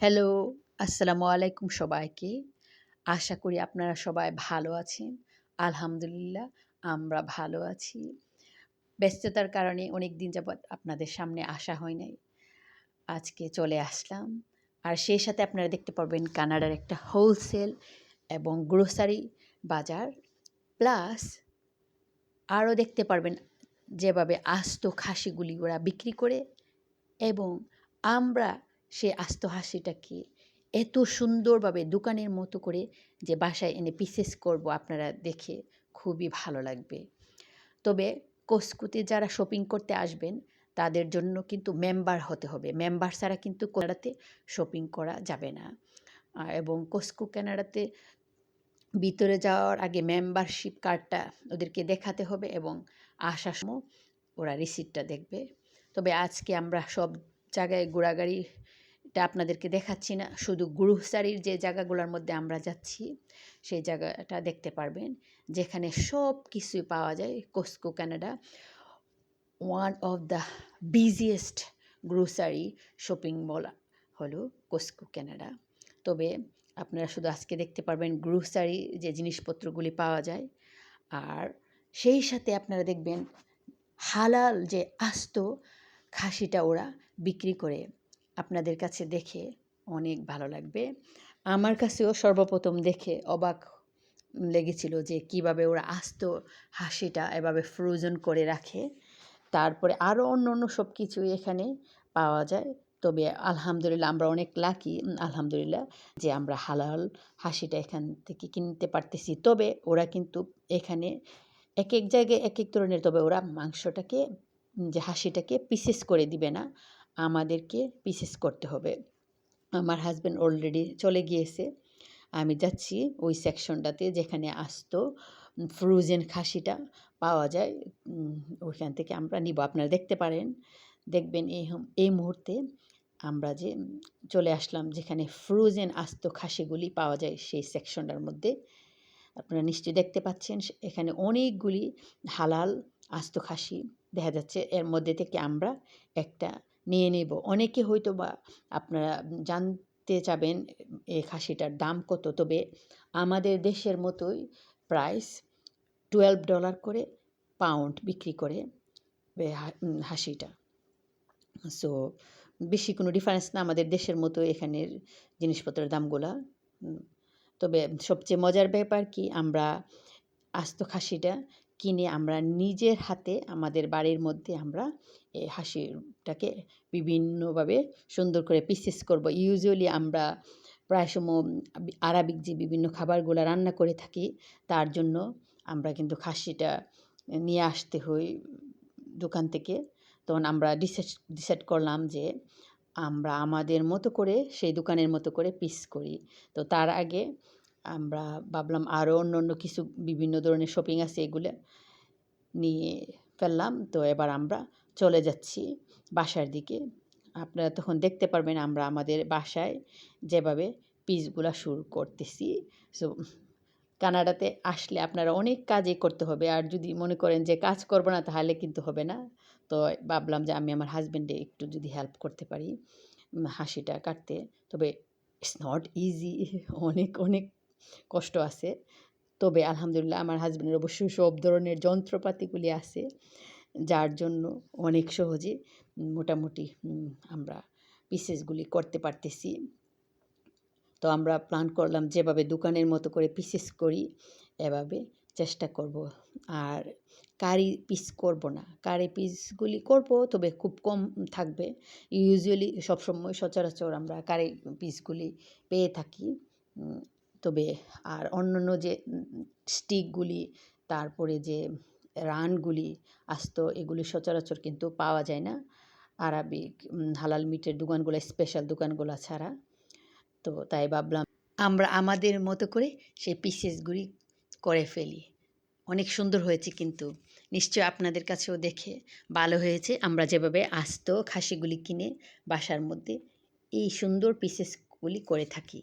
Hello আসসালামু আলাইকুম সবাইকে। আশা করি আপনারা সবাই ভালো আছেন। আলহামদুলিল্লাহ, আমরা ভালো আছি। ব্যস্ততার কারণে অনেক দিন যাবৎ আপনাদের সামনে আসা হয় নাই। আজকে চলে আসলাম। আর সেই সাথে আপনারা দেখতে পারবেন কানাডার একটা হোলসেল এবং গ্রোসারি বাজার। প্লাস আরও দেখতে পারবেন যেভাবে আস্ত খাসিগুলি ওরা বিক্রি করে। এবং আমরা সে আস্ত হাসিটাকে এত সুন্দরভাবে দোকানের মতো করে যে বাসায় এনে পিসেস করব আপনারা দেখে খুবই ভালো লাগবে। তবে কস্কুতে যারা শপিং করতে আসবেন, তাদের জন্য কিন্তু মেম্বার হতে হবে। মেম্বার ছাড়া কিন্তু কানাডাতে শপিং করা যাবে না। এবং কস্কো কানাডাতে ভিতরে যাওয়ার আগে মেম্বারশিপ কার্ডটা ওদেরকে দেখাতে হবে এবং আসার সময় ওরা রিসিপ্টটা দেখবে। তবে আজকে আমরা সব জায়গায় ঘোরাঘুরি এটা আপনাদেরকে দেখাচ্ছি না। শুধু গ্রুসারির যে জায়গাগুলোর মধ্যে আমরা যাচ্ছি, সেই জায়গাটা দেখতে পারবেন। যেখানে সব কিছুই পাওয়া যায়, Costco, Canada. One of the biggest grocery shopping mall হলো কোস্কো, কানাডা। তবে আপনারা শুধু আজকে দেখতে পারবেন গ্রোসারি যে জিনিসপত্রগুলি পাওয়া যায়। আর সেই সাথে আপনারা দেখবেন হালাল যে আস্ত খাসিটা ওরা বিক্রি করে। আপনাদের কাছে দেখে অনেক ভালো লাগবে। আমার কাছেও সর্বপ্রথম দেখে অবাক লেগেছিল যে কীভাবে ওরা আস্ত হাসিটা এভাবে ফ্রোজন করে রাখে। তারপরে আরও অন্য অন্য সব কিছুই এখানে পাওয়া যায়। তবে আলহামদুলিল্লাহ আমরা অনেক লাকি আলহামদুলিল্লাহ যে আমরা হালাল হাসিটা এখান থেকে কিনতে পারতেছি। তবে ওরা কিন্তু এখানে এক এক জায়গায় এক এক ধরনের, তবে ওরা মাংসটাকে, যে হাসিটাকে পিসেস করে দিবে না। আমাদেরকে পিসেস করতে হবে। আমার হাজব্যান্ড অলরেডি চলে গিয়েছে। আমি যাচ্ছি ওই সেকশনটাতে যেখানে আসতো ফ্রোজেন খাসিটা পাওয়া যায়। ওইখান থেকে আমরা নিব। আপনারা দেখতে পারেন। দেখবেন এই এই মুহূর্তে আমরা যে চলে আসলাম, যেখানে ফ্রোজেন আস্ত খাসিগুলি পাওয়া যায় সেই সেকশনটার মধ্যে, আপনারা নিশ্চয়ই দেখতে পাচ্ছেন এখানে অনেকগুলি হালাল আস্ত খাসি দেখা যাচ্ছে। এর মধ্যে থেকে আমরা একটা নিয়ে নেব। অনেকে হয়তো বা আপনারা জানতে চাবেন এই খাসিটার দাম কত। তবে আমাদের দেশের মতোই প্রাইস টুয়েলভ ডলার করে পাউন্ড বিক্রি করে হাসিটা। সো বেশি কোনো ডিফারেন্স না, আমাদের দেশের মতো এখানের জিনিসপত্রের দামগুলা। তবে সবচেয়ে মজার ব্যাপার কি, আমরা আস্ত খাসিটা কিনে আমরা নিজের হাতে, আমাদের বাড়ির মধ্যে আমরা হাসিটাকে বিভিন্নভাবে সুন্দর করে পিসেস করব। ইউজুয়ালি আমরা প্রায় সময় আরবিক যে বিভিন্ন খাবারগুলো রান্না করে থাকি, তার জন্য আমরা কিন্তু খাসিটা নিয়ে আসতে হই দোকান থেকে। তখন আমরা ডিসাইড ডিসাইড করলাম যে আমরা আমাদের মতো করে সেই দোকানের মতো করে পিস করি। তো তার আগে আমরা ভাবলাম আরও অন্য অন্য কিছু বিভিন্ন ধরনের শপিং আছে এগুলো নিয়ে ফেললাম। তো এবার আমরা চলে যাচ্ছি বাসার দিকে। আপনারা তখন দেখতে পারবেন আমরা আমাদের বাসায় যেভাবে পিসগুলা শুরু করতেছি। সো কানাডাতে আসলে আপনারা অনেক কাজই করতে হবে। আর যদি মনে করেন যে কাজ করব না, তাহলে কিন্তু হবে না। তো ভাবলাম যে আমি আমার হাজব্যান্ডে একটু যদি হেল্প করতে পারি হাসিটা কাটতে। তবে ইটস নট ইজি অনেক অনেক কষ্ট আছে। তবে আলহামদুলিল্লাহ আমার হাজব্যান্ডের অবশ্যই সব ধরনের যন্ত্রপাতিগুলি আছে। যার জন্য অনেক সহজে মোটামুটি আমরা পিসেসগুলি করতে পারতেছি। তো আমরা প্ল্যান করলাম যেভাবে দোকানের মতো করে পিসেস করি, এভাবে চেষ্টা করব। আর কারি পিস করব না। কারি পিসগুলি করব, তবে খুব কম থাকবে। ইউজুয়ালি সবসময় সচরাচর আমরা কারি পিসগুলি পেয়ে থাকি। তবে আর অন্যান্য যে স্টিকগুলি তারপরে যে রানগুলি আস্ত, এগুলি সচরাচর কিন্তু পাওয়া যায় না। আরবিক হালাল মিটের দোকানগুলো স্পেশাল দোকানগুলো ছাড়া। তো তাই ভাবলাম আমরা আমাদের মতো করে সেই পিসেসগুলি করে ফেলি। অনেক সুন্দর হয়েছে কিন্তু। নিশ্চয় আপনাদের কাছেও দেখে ভালো হয়েছে। আমরা যেভাবে আস্ত খাসিগুলি কিনে বাসার মধ্যে এই সুন্দর পিসেসগুলি করে থাকি।